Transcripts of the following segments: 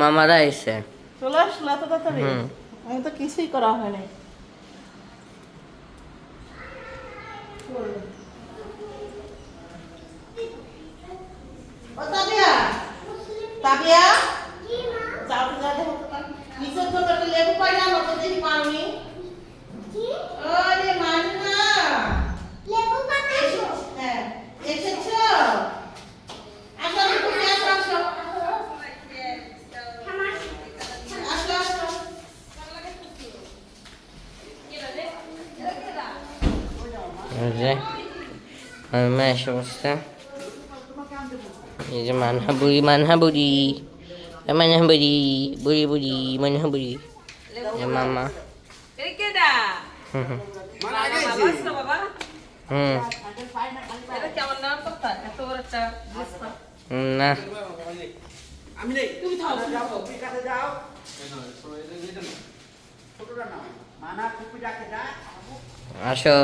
মামারা এসে চলে আসলো এত তাড়াতাড়ি। আমি তো কিছুই করা হয়নি ও তাবিয়া তাবিয়া যাও তো যাও দেখো তো নিচের তো একটা লেবু পাই না তো দেখি পারনি আরে মান্না হ্যাঁ এসেছ আসো আসো তুমি আসো আসো আসো আসো এই যে মামা এসে বসছে। এই যে মানহা বুড়ি মানহা বুড়ি মানহা বুড়ি বুড়ি বুড়ি মানহা বুড়ি মামা হুম হুম। বাবা ভালো আছো বাবা। হুম। এটা কেমন নাম কথা এত বড় একটা জিনিস তো। হুম, না। তুমি থাও। তুমি থাও। আসো।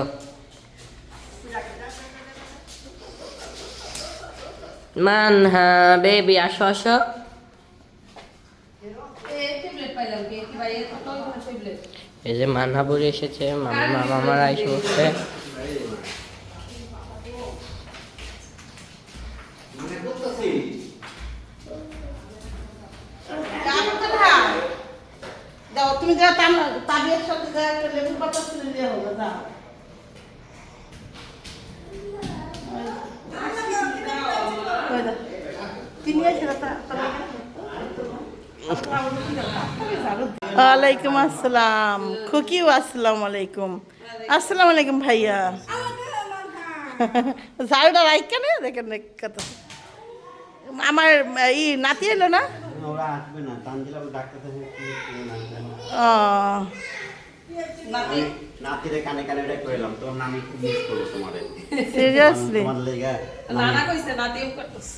মানহা বেবি আসো আসো এই যে মানহা বুড়ি এসেছে, মামা তো না। যাও তুমি যা তার তাবিয়ার সাথে যা একটা লেবু পাতা ছিলে হবে ওই দেখ। তিনি এসে ওয়ালাইকুম আসসালাম। খুকিও আসসালামু আলাইকুম। আসসালামু আলাইকুম ভাইয়া। ঝাড়ুটা রাইক কেন? দেখেন কত আমার ই নাতি এলো না? সিরিয়াসলি নানা কইছে করতেছ।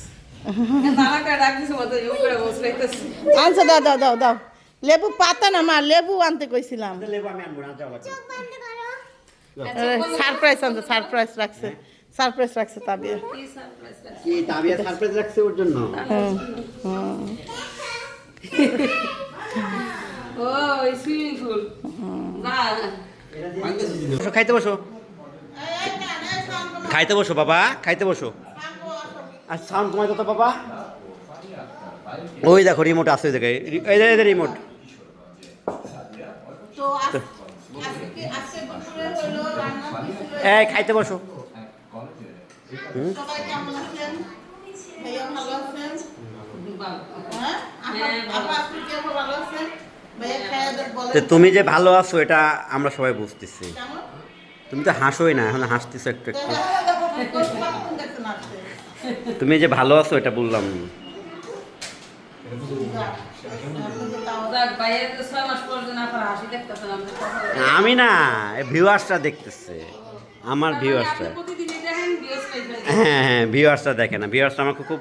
আনছে দাও দাও দাও দাও। লেবু পাতা না মা লেবু আনতে কইছিলাম। সারপ্রাইজ আনছে সারপ্রাইজ রাখছে। সারপ্রাইজ রাখছে তাবিয়া। কি তাবিয়া সারপ্রাইজ রাখছে ওর জন্য? ও সুইমিং পুল খাইতে বসো। খাইতে বসো বাবা খাইতে বসো। আর সাউন্ড কমাই তো বাবা ওই দেখো রিমোট আছে দেখে এই যে- রিমোট? এই খাইতে বসো। হ্যাঁ? হ্যাঁ, তুমি যে ভালো আছো এটা আমরা সবাই বুঝতেছি। তুমি তো হাসোই না এখন হাসতেছো একটু একটু। তুমি যে ভালো আছো, এটা বললাম। আমি না ভিউয়ার্সটা দেখতেছে। আমার ভিউয়ার্সটা হ্যাঁ হ্যাঁ ভিউয়ার্সটা দেখে না। ভিউয়ার্সটা আমাকে খুব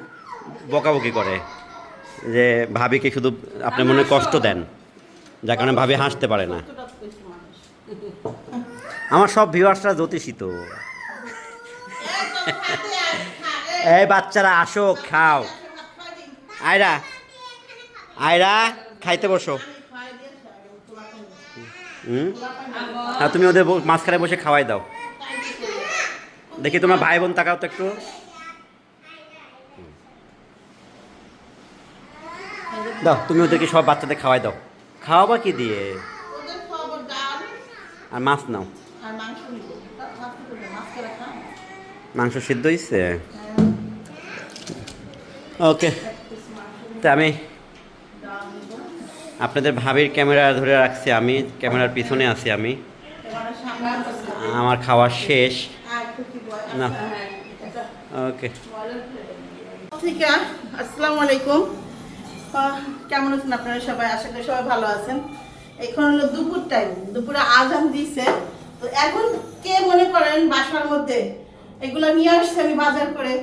বকাবকি করে যে ভাবিকে শুধু আপনি মনে কষ্ট দেন, যার কারণে ভাবি হাসতে পারে না। আমার সব ভিউয়ার্সরা জ্যোতিষী তো। এই বাচ্চারা আসো খাও। আয়রা আয়রা খাইতে বসো। হুম? আর তুমি ওদের মাঝখানে বসে খাওয়াই দাও। দেখি তোমার ভাই বোন তাকাও তো একটু। দাও তুমি ওদেরকে সব বাচ্চাদের খাওয়াই দাও। খাওয়াবা কি দিয়ে? আর মাছ নাও। মাংস সিদ্ধ হয়েছে ওকে তা আমি আপনাদের ভাবির ক্যামেরা ধরে রাখছি, আমি ক্যামেরার পিছনে আছি আমি। আমার খাওয়া শেষ। না। ওকে আসসালামু আলাইকুম। কেমন আছেন আপনারা সবাই? আশা করি সবাই ভালো আছেন। এখন হলো দুপুর টাইম দুপুরে আজান দিছে। তো এখন কে মনে করেন বাসার মধ্যে? এগুলো নিয়ে আসছে আমি বাজার করে।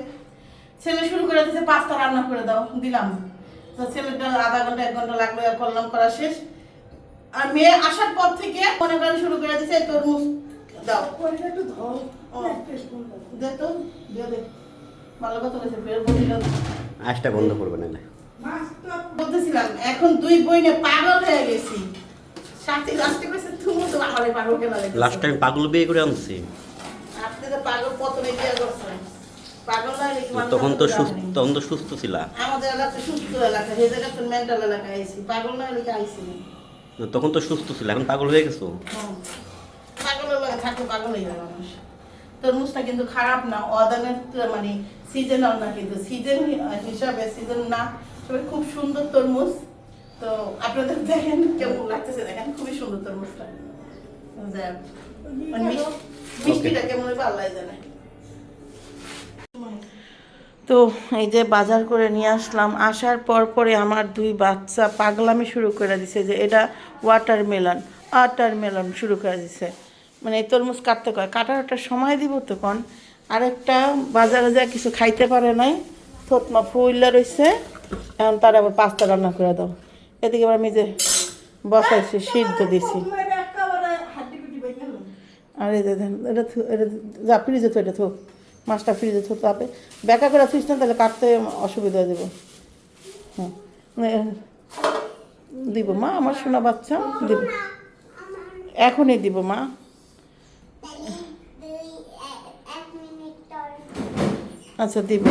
ছেলে শুরু করে দিয়েছে পাস্তা রান্না করে দাও দিলাম। তো ছেলেটা আধা ঘণ্টা এক ঘণ্টা লাগল করলাম করা শেষ। আর মেয়ে আসার পর থেকে মনে করেন শুরু করে দিয়েছে তরমুজ দাও। একটু ধর। দে তো দে ভালো কথা বলেছে বের বলিল আজটা বন্ধ করবে না বলতেছিলাম এখন দুই বইনে পাগল হয়ে গেছি। সাথী লাস্টে কইছে তুমি তো আমারে পাগল কেন লাস্ট টাইম পাগল বিয়ে করে আনছি। আপনি তো পাগল পতনে বিয়ে করছেন তখন তো সুস্থ তখন তো সুস্থ ছিলা। আমাদের এলাকা সুস্থ এলাকা সেই জায়গা তো মেন্টাল এলাকা আইছি পাগল না হলে আইছি তখন তো সুস্থ ছিল এখন পাগল হয়ে গেছো? হুম। পাগলের থাকলে পাগল হয়ে যাবে মানুষ। তরমুজটা কিন্তু খারাপ না অদানের মানে সিজনাল না কিন্তু সিজন হিসাবে সিজন না তবে খুব সুন্দর তরমুজ। তো আপনাদের দেখেন কেমন লাগতেছে দেখেন খুবই সুন্দর তরমুজটা। মানে মিষ্টিটা কেমন ভালো লাগে জানে। তো এই যে বাজার করে নিয়ে আসলাম, আসার পর পরে আমার দুই বাচ্চা পাগলামি শুরু করে দিছে যে এটা ওয়াটারমেলন ওয়াটারমেলন শুরু করে দিছে। মানে এই তরমুজ কাটতে কয়, কাটার একটা সময় দিব তো কন। আরেকটা বাজারে যা কিছু খাইতে পারে নাই, থতমা ফুইলা রইছে, এখন তার আবার পাস্তা রান্না করে দাও। এদিকে আবার আমি যে বসাইছি, সিদ্ধ দিছি। আর এটা এটা যা, ফ্রিজে তো এটা থো মাছটা ফ্রিজে থো তাপে বেকা করে না, তাহলে কাটতে অসুবিধা দেবো হ্যাঁ। এ- দিব মা, আমার শোনা বাচ্চা, দিব। এখনই দিব মা। আচ্ছা দিব।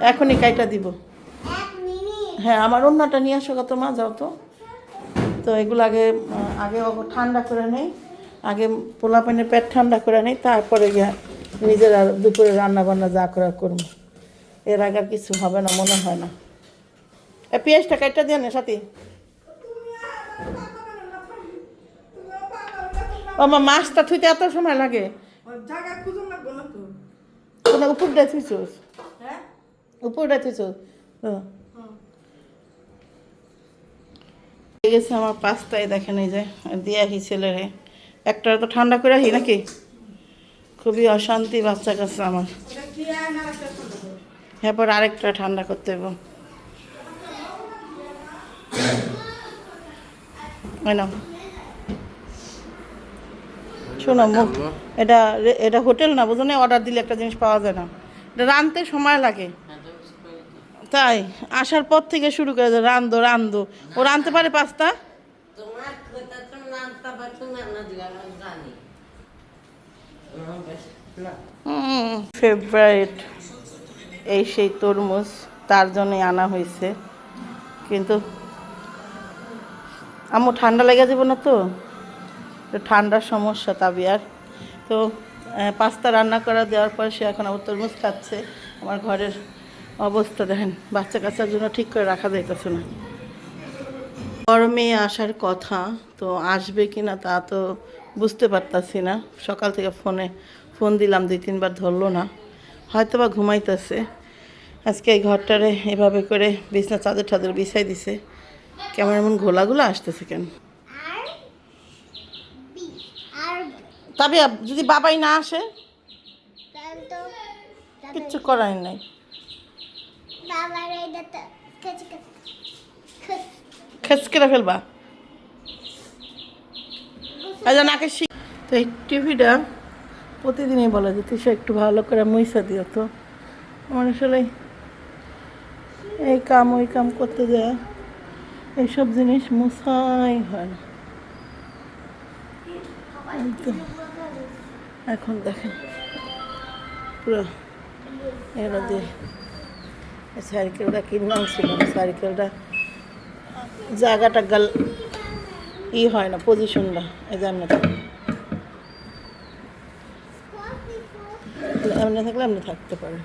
এখনই কাইটা দিব। হ্যাঁ আমার অন্যটা নিয়ে আসো কত মা যাও তো। তো এগুলো আগে আগে ঠান্ডা করে নেই। আগে পোলা পানির পেট ঠান্ডা করে নেই, তারপরে গিয়ে নিজের দুপুরে রান্না বান্না যা করার করব। এর আগে আর কিছু হবে না, মনে হয় না। এ, পেঁয়াজটা কাটটা দিয়ে না, সাথী। ও, মা, মাছটা থুইতে এত সময় লাগে? কোনো উপরটা থুইছোস? উপরটা থুইছোস। গেছে আমার পাস্তায় দেখেন এই যে, দিয়ে আহি ছেলেরে। একটা তো ঠান্ডা করে আহি নাকি? খুবই অশান্তি বাচ্চা কাছে আমার। পারব এরপর আরেকটা ঠান্ডা করতে হবে। শোনো মুখ এটা এটা হোটেল না বুঝো না অর্ডার দিলে একটা জিনিস পাওয়া যায় না। এটা রাঁধতে সময় লাগে। তাই আসার পর থেকে শুরু করে দেয় রান্ধো রান্ধো ও রাঁধতে পারে পাস্তা? তোমার কথা তো নামটা বা তোমার না দিলাম আমি জানি না ফেভারিট এই সেই তরমুজ তার জন্যই আনা হয়েছে। কিন্তু আমু ঠান্ডা লেগে যাব না তো? তো ঠান্ডার সমস্যা তাবি আর। তো পাস্তা রান্না করা দেওয়ার পর সে এখন আবার তরমুজ খাচ্ছে। আমার ঘরের অবস্থা দেখেন, বাচ্চা কাচ্চার জন্য ঠিক করে রাখা যাইতেছে না। গরমে আসার কথা, তো আসবে কি না তা তো বুঝতে পারতাছি না। সকাল থেকে ফোনে ফোন দিলাম দুই তিনবার ধরলো না। হয়তো বা ঘুমাইতেছে। আজকে এই ঘরটারে এভাবে করে বিছনা চাদর টাদর বিছাই দিছে। কেমন এমন ঘোলাগুলো আসতেছে কেন? তবে যদি বাবাই না আসে? কিচ্ছু করার নাই। খেস করে ফেলবা। নাকে তো এই টিভিটা প্রতিদিনই বলে যে, তুই একটু ভালো করে মুইসা দিও তো। আমার আসলে এই কাম, ওই কাম করতে যায় এইসব জিনিস মুছাই হয় না। এখন দেখেন, পুরো এগুলো দিয়ে সাইকেলটা কিনলাম ছিল সাইকেলটা জায়গাটা গাল ই হয় না পজিশনটা এই যে এমনি। এমনি থাকলে এমনি থাকতে পারে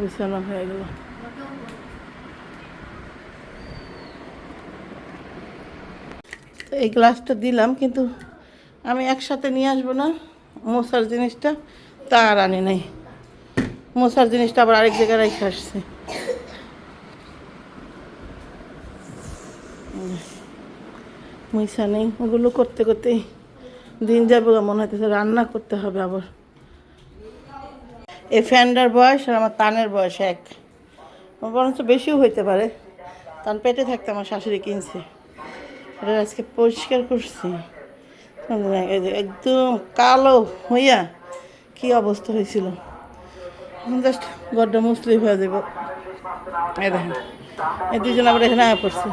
বিছানা হয়ে গেল। এই গ্লাসটা দিলাম, কিন্তু আমি একসাথে নিয়ে আসব না। মশার জিনিসটা তা আর আনি নাই। মশার জিনিসটা আবার আরেক জায়গায় রেখে আসছে। মুইসা নেই। ওগুলো করতে করতেই দিন যাবে মনে হইতেছে রান্না করতে হবে আবার। এই ফ্যানটার বয়স আর আমার তানের বয়স এক। বরঞ্চ বেশিও হইতে পারে। তান পেটে থাকতে আমার শাশুড়ি কিনছে। এটা আজকে পরিষ্কার করছি। একদম কালো হইয়া কি অবস্থা হয়েছিল। জাস্ট গড্ডা মুসলি হয়ে যাব। এই দেখেন, এই দুজন আবার এখানে আয়া পড়ছে।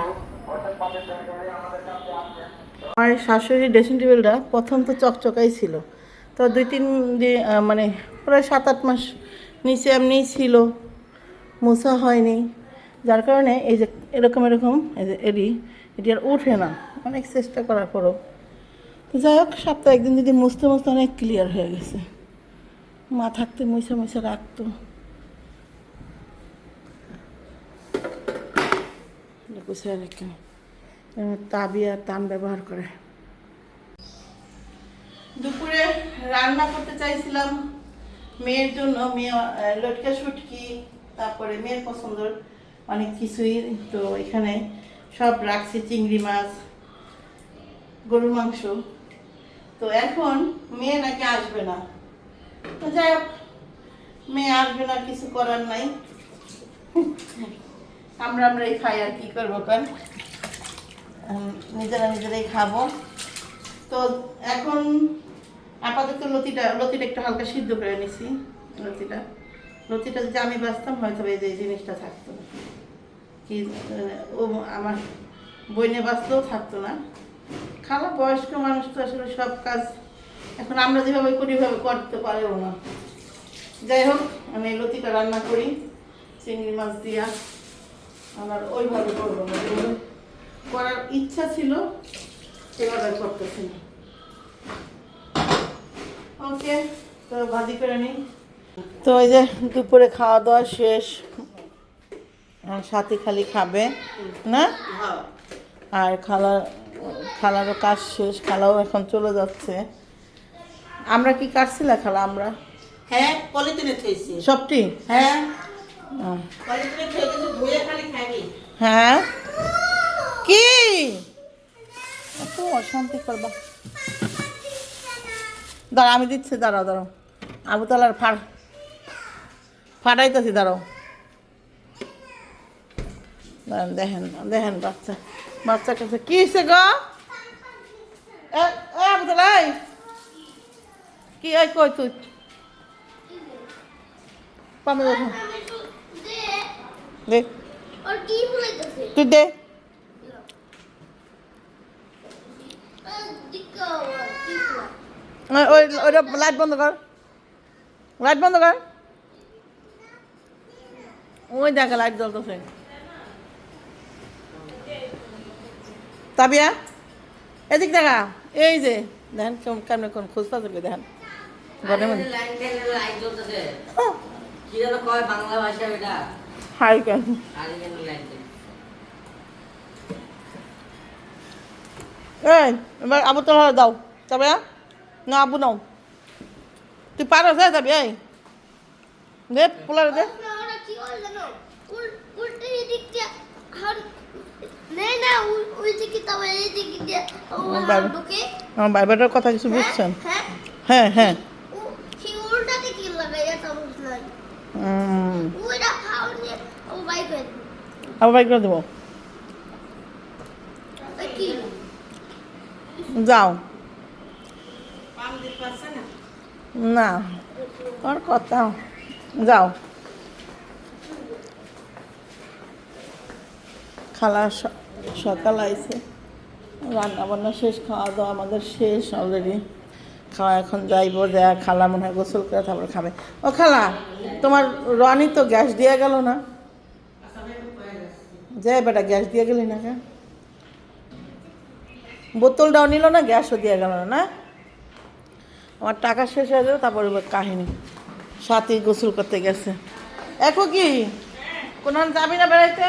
আমার শাশুড়ির ড্রেসিং টেবিলটা প্রথম তো চকচকাই ছিল। তো দুই তিন দিন মানে প্রায় সাত আট মাস নিচে এমনিই ছিল, মোছা হয়নি। যার কারণে এই যে এরকম এরকম, এই যে এটি আর ওঠে না। অনেক চেষ্টা করার পরও। তো যাই হোক, সপ্তাহে একদিন যদি মুছতে মুছতে অনেক ক্লিয়ার হয়ে গেছে। মা থাকতে মুছে মুছে রাখতো। তাবিয়া, তান ব্যবহার করে। দুপুরে রান্না করতে চাইছিলাম মেয়ের জন্য মেয়ে লটকা শুটকি তারপরে মেয়ের পছন্দের অনেক কিছুই, তো এখানে সব রাখছি চিংড়ি মাছ, গরুর মাংস। তো এখন মেয়ে নাকি আসবে না। তো যাই হোক, মেয়ে আসবে না, কিছু করার নাই। আমরা আমরাই খাই আর কি করব কারণ নিজেরা নিজেরাই খাব। তো এখন আপাতত লতিটা লতিটা একটু হালকা সিদ্ধ করে নিছি, লতিটা। লতিটা যদি আমি বাঁচতাম, হয়তো এই যে জিনিসটা থাকতো কি ও আমার বইনে বাঁচতেও থাকতো না। খালা বয়স্ক মানুষ তো আসলে সব কাজ এখন আমরা যেভাবে করি, ওইভাবে করতে পারেও না। যাই হোক, আমি লতিটা রান্না করি, চিংড়ি মাছ দিয়া। আমার ওইভাবে করব না। করার ইচ্ছা ছিল সেভাবে করতেছি না। ওকে তো ভাজি করে নিই তো এই যে দুপুরে খাওয়া দাওয়া শেষ। সাথে খালি খাবে না? আর খালা খালারও কাজ শেষ খালাও এখন চলে যাচ্ছে। আমরা কি কাটছিলা খালা আমরা? হ্যাঁ পলিথিনে থইছি। সবটি হ্যাঁ। আহ, পলিথিনে থই ধুয়ে খালি খাবি হ্যাঁ? কি? অশান্তি করবা। দাঁড়া আমি দিচ্ছি, দাঁড়াও দাঁড়াও। আবু তালার ফাড় ফাটাইতেছি, দাঁড়াও। দাঁড়ান, দেখেন দেখেন বাচ্চা বাচ্চার কাছে কি হয়েছে গো? এ এ, আবু তালা, এই। কি ওই কই তুই? পামে দে তুই দে। ওই- ওই ওইটা লাইট বন্ধ কর লাইট বন্ধ কর ওই দেখে লাইট জ্বলতেছে তাবিয়া এদিক দেখা এই যে দেখেন কেমন কোন খুঁজতে চলে দেখেন ঘরের মধ্যে হাই কেন। এই এবার আবু তোলা দাও তবে না আবু নাও তুই পারো যা যাবি এই দে পোলার দে আমার বাইবেলের কথা কিছু বুঝছেন হ্যাঁ হ্যাঁ আবার বাইক করে দেবো যাও পাম দিতে পারছে না না তোর কথা। যাও। খালা সকাল আইছে। রান্না বান্না শেষ খাওয়া দাওয়া আমাদের শেষ অলরেডি খাওয়া এখন যাইব, দেয়া খালা মনে হয় গোসল করে তারপর খাবে। ও খালা, তোমার রনি তো গ্যাস দিয়ে গেল না? যে বেটা, গ্যাস দিয়ে গেলি না কে বোতলটাও নিল না, গ্যাসও দিয়ে গেল না? আমার টাকা শেষ হয়ে যাবে, তারপরে কাহিনী। সাথে গোসল করতে গেছে। এখন কি? কোন যাবি না বেড়াইতে?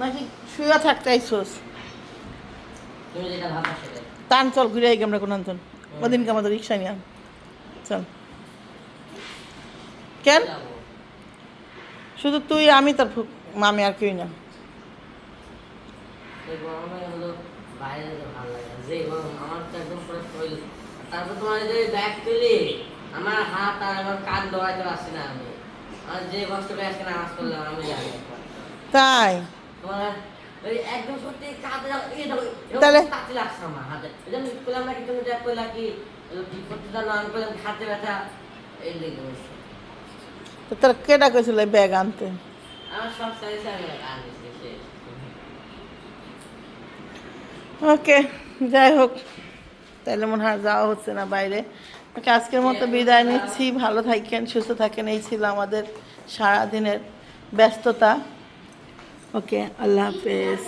নাকি শুয়ে থাকতে আইসোস? টান চল ঘুরে আই আমরা কোন ওদিনকে আমাদের রিক্সা নিয়ে। চল। কেন? শুধু তুই, আমি, তার মামি আর কেউই না। বাইরে ভালো লাগে যে আমার তো একদম তারপর তোমার যে ব্যাগ তুলি আমার হাত আর আমার কান দৌড়াইতে পারছি না আমি। আর যে কষ্ট করে আজকে নামাজ করলাম আমি জানি। তাই? তোমার একদম সত্যি কাঁদে তাহলে- কাঁদতে লাগছে আমার হাতে। এই জন্য করলাম নাকি তুমি যা করলা কি কি করতে আমি করলাম হাতে ব্যথা এই লেগে বসে তো তোর কেটা কইছিল ব্যাগ আনতে? আমার সব সাইজে আমি আনিছি ওকে যাই হোক। তাহলে মনে হয় যাওয়া হচ্ছে না বাইরে। আজকের মতো বিদায় নিচ্ছি। ভালো থাকেন, সুস্থ থাকেন। এই ছিল আমাদের সারাদিনের ব্যস্ততা। ওকে, আল্লাহ হাফেজ?